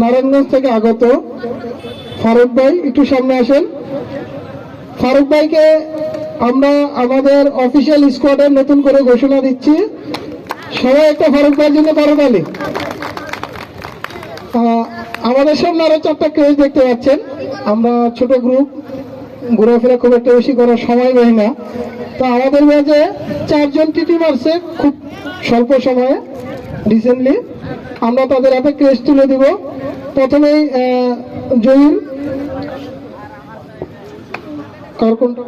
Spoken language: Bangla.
নারায়ণগঞ্জ থেকে আগত ফারুক ভাই, একটু সামনে আসেন। ফারুক ভাইকে আমরা আমাদের অফিসিয়াল স্কোয়াডে নতুন করে ঘোষণা দিচ্ছি। সবাই একটা ফারুক ভাইয়ের জন্য করতালি আমাদের সামনে আরও চারটা ক্রেজ দেখতে পাচ্ছেন। আমরা ছোট গ্রুপ ঘোরাফেরা খুব একটা বেশি করার সময় পাই না। তো আমাদের মাঝে চারজন টিটি মারছে খুব স্বল্প সময়ে রিসেন্টলি আমরা তাদের হাতে কেস তুলে দিব। প্রথমে আহ, জহির। কার কোনটা?